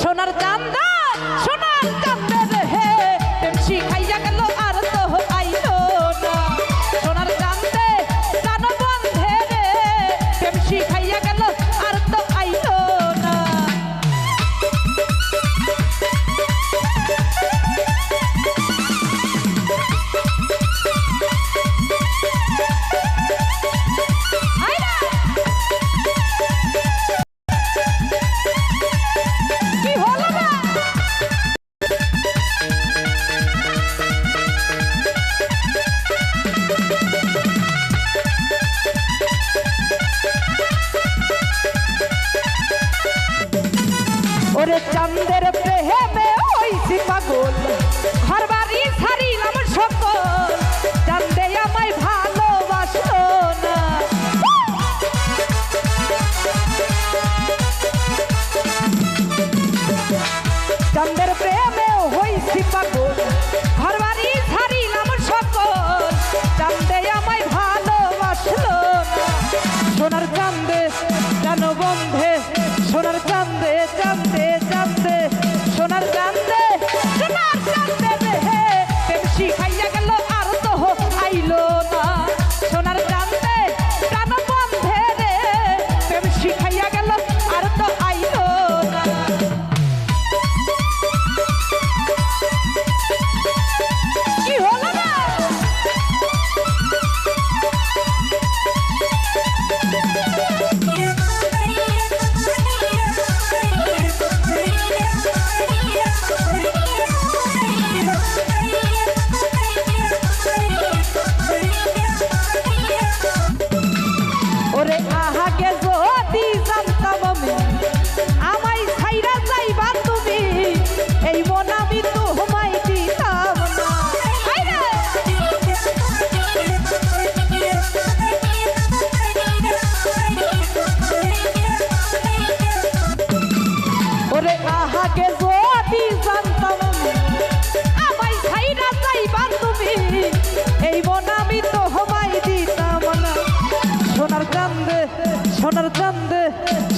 সোনার চান্দা সোনার চান্দা পাগল ঘর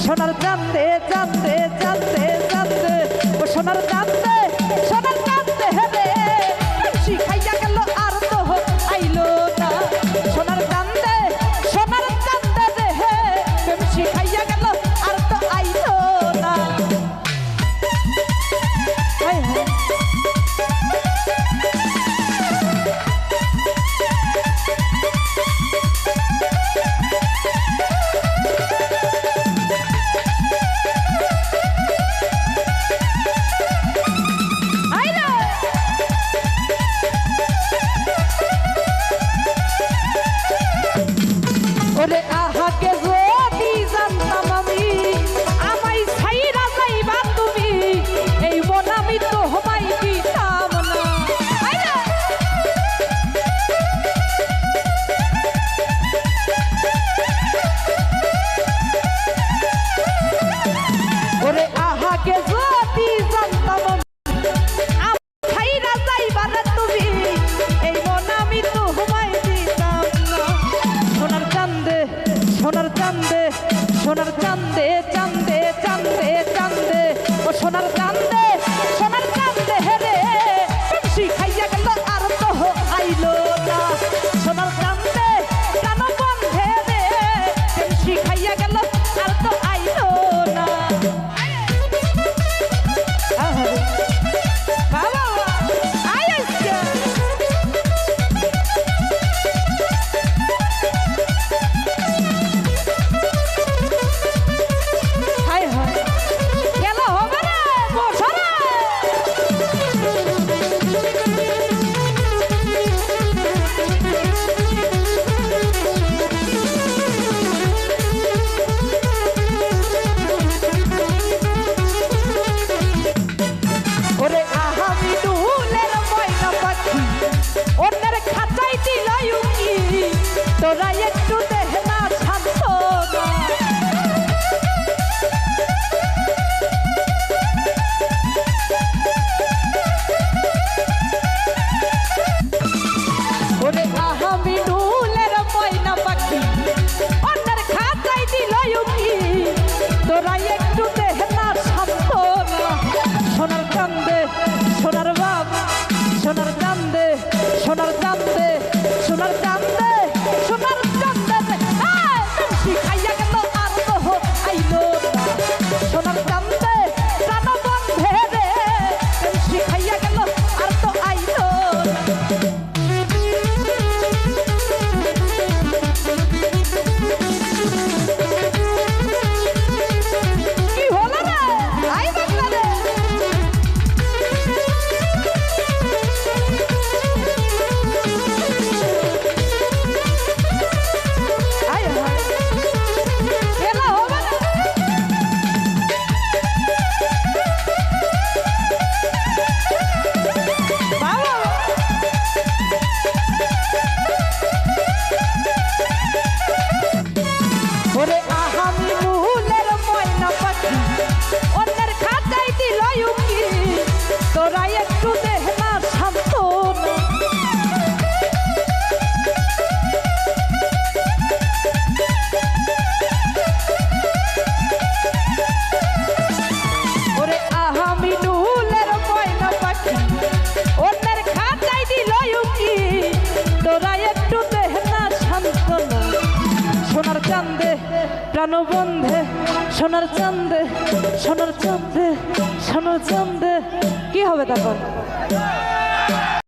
সোনার চান্দে চান্দ ওরে আহাকে Sonar বন্ধে সোনার চন্দে সোনার চন্দে সোনার চন্দে কি হবে তখন